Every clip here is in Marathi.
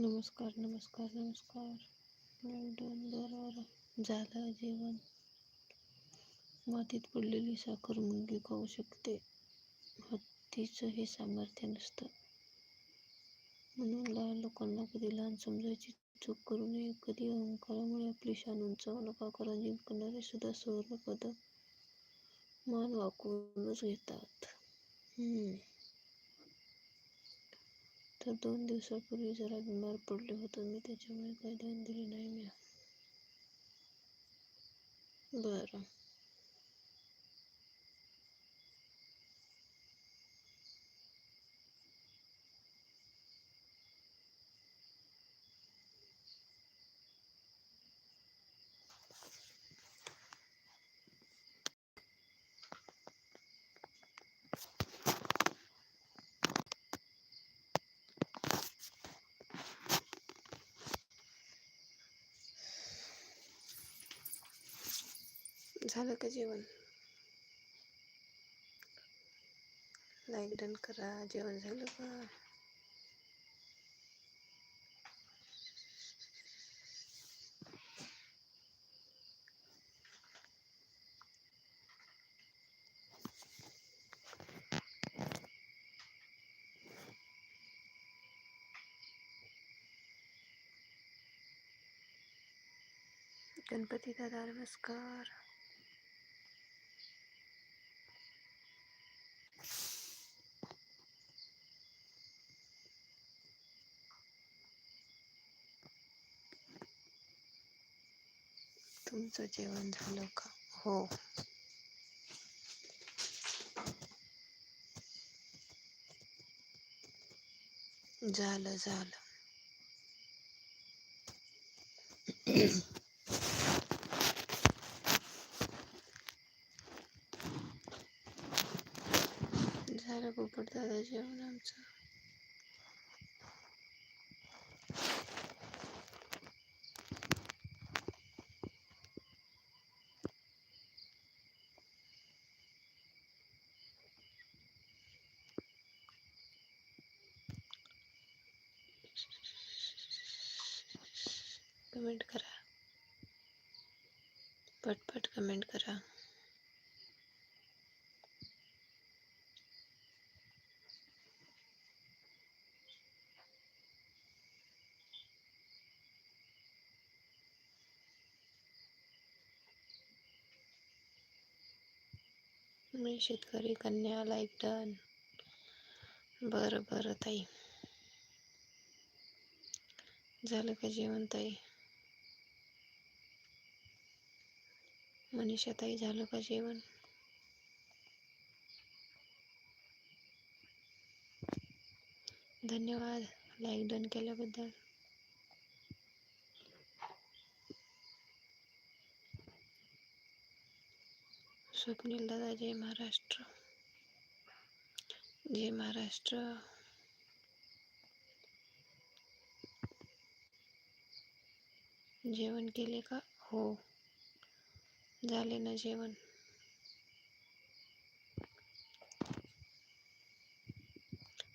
नमस्कार नमस्कार नमस्कार. मॅडम बरोबर झालं जेवण. मातीत पडलेली साखर मुंगी खाऊ शकते. हत्तीचं हे सामर्थ्य नसतं. म्हणून लहान लोकांना कधी लहान समजायची चूक करू नये. कधी अहंकारामुळे आपली शान उंचावू नका कारण जिंकणारे सुद्धा सुवर्ण पदक मान वाकवूनच घेतात. तर दोन दिवसापूर्वी जरा बिमार पडले होतो. मी त्याच्यामुळे काही ध्यान दिले नाही मी. बरं. झालं का जेवण? लाईक डन करा. जेवण झालं का? गणपती दादा नमस्कार. तुमचं जेवण झालं का? हो. झालं झालं. झालं पोपट दादा जेवण आमचं. कमेंट करा. पटपट कमेंट करा. मी शेतकरी कन्या लाईक डन बरं बरं ताई. झालं का जेवण ताई? मनीषा ताई झालं का जेवण? धन्यवाद. लाईक डन केल्याबद्दल. स्वप्नील दादा जय महाराष्ट्र. जय महाराष्ट्र. जेवण केले का? हो. झाले ना जेवण.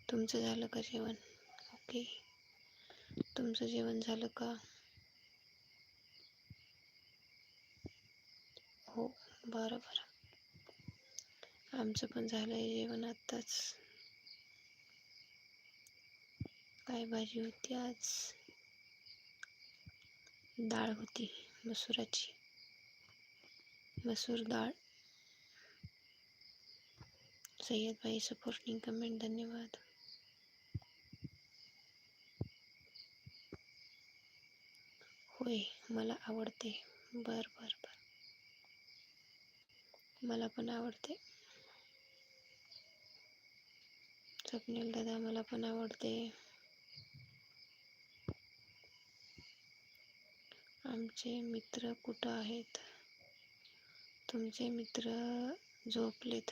तुमचं झालं का जेवण? ओके. तुमचं जेवण झालं का? हो बरं बरं. आमचं पण झालं आहे जेवण आत्ताच. काय भाजी होती आज? डाळ होती मसुराची. मसूर डाळ. सय्यदबाई सपोर्टिंग कमेंट धन्यवाद. होय मला आवडते. बर बर बर. मला पण आवडते. स्वप्नील दादा मला पण आवडते. आमचे मित्र कुठं आहेत? तुमचे मित्र झोपलेत.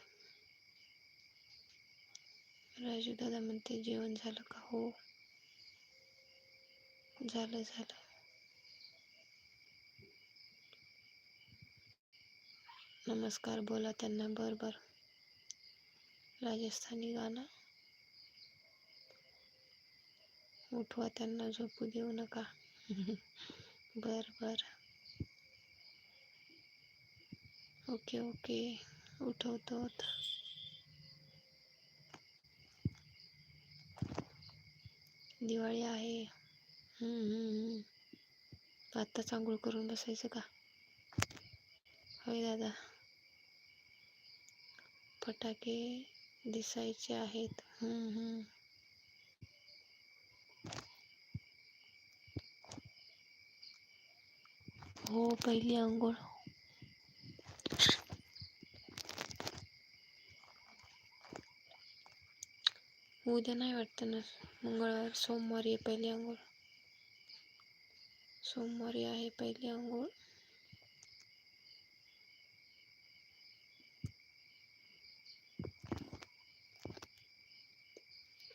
राजू दादा म्हणते जेवण झालं का? हो. झालं झालं. नमस्कार बोला त्यांना. बर बर. राजस्थानी गाणं? उठवा त्यांना झोपू देऊ नका. बर बर. Okay okay. उठवतो दिवाळी आहे. आत्ताच आंघोळ करून बसायचं का? होय दादा. फटाके दिसायचे आहेत. हो पहिली आंघोळ. उद्या नाही वाटतं ना मंगळवार सोमवारी आहे पहिली आंघोळ. सोमवारी आहे पहिली आंघोळ.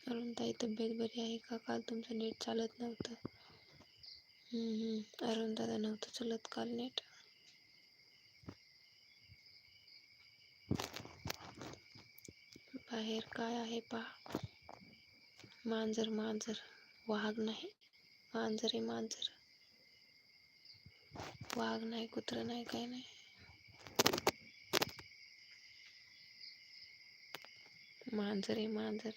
अरुण ताई तब्येत बरी आहे का? काल तुमचं नेट चालत नव्हतं. अरुण दादा नव्हतं चलत काल नेट बाहेर काय आहे पहा. मांजर मांजर. वाघ नाही. मांजर आहे मांजर. वाघ नाही कुत्र नाही काय नाही. मांजर आहे मांजर.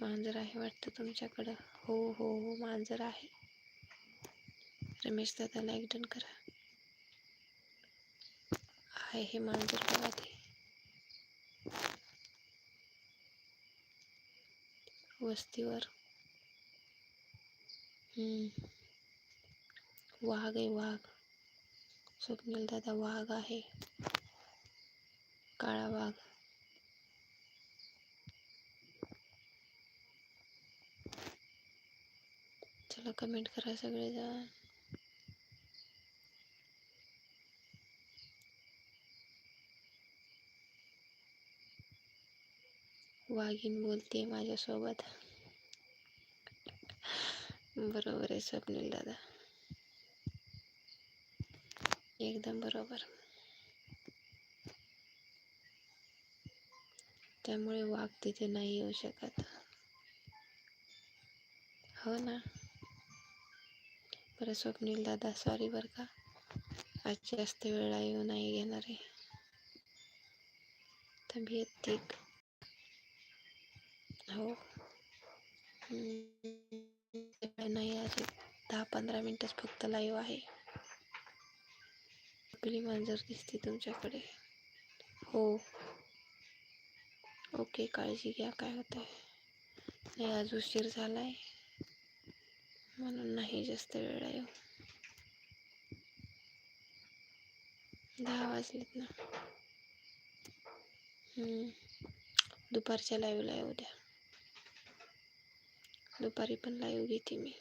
मांजर आहे वाटतं तुमच्याकडं. हो हो हो मांजर आहे. रमेश दादा लाईक डन करा. आहे हे मांजर बघा ते. वस्तीवर. वाघ आहे वाघ. स्वप्नील दादा वाघ आहे. काळा वाघ. मला कमेंट करा सगळेजण. वाघीण बोलते माझ्यासोबत. बरोबर आहे स्वप्नील दादा. एकदम बरोबर. त्यामुळे वाघ तिथे नाही येऊ शकत. हो ना? बरं स्वप्नील दादा सॉरी बरं का. आज जास्त वेळा येऊ नाही घेणार आहे. तब्येत ठीक हो. नाही आज दहा पंधरा मिनिटच फक्त लाईव्ह आहे. आपली मांजर दिसते तुमच्याकडे. हो. ओके काळजी घ्या काय होतंय. नाही आज उशीर झाला आहे म्हणून नाही जास्त वेळ आहे. दहा वाजलेत ना. दुपारच्या लाईव्हला येऊ उद्या दुपारी पण लाईव्ह घेते मी.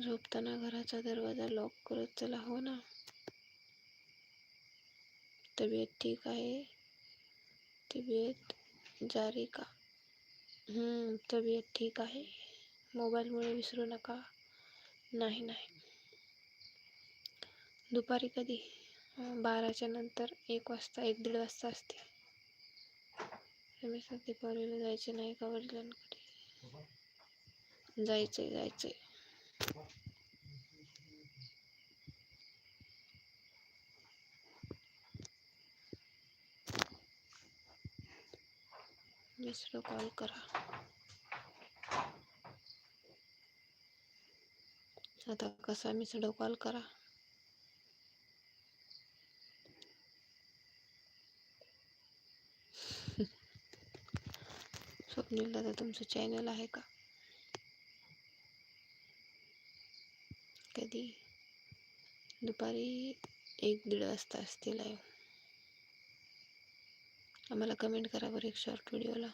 झोपताना घराचा दरवाजा लॉक करत चला हो ना. तब्येत ठीक आहे? तब्येत जारी का? तब्येत ठीक आहे. मोबाईलमुळे विसरू नका. नाही नाही. दुपारी कधी? बाराच्या नंतर. एक वाजता एक दीड वाजता असते. रमेश दीपावलीला जायचे नाही का वडिलांकडे? जायचंय जायचंय. दुसरं कॉल करा. आता कसा मिसडो कॉल करा. स्वप्नील दादा तुमचं चॅनल आहे का? कधी? दुपारी एक दीड वाजता असतील लाईव्ह आम्हाला कमेंट करा बरं एक शॉर्ट व्हिडिओला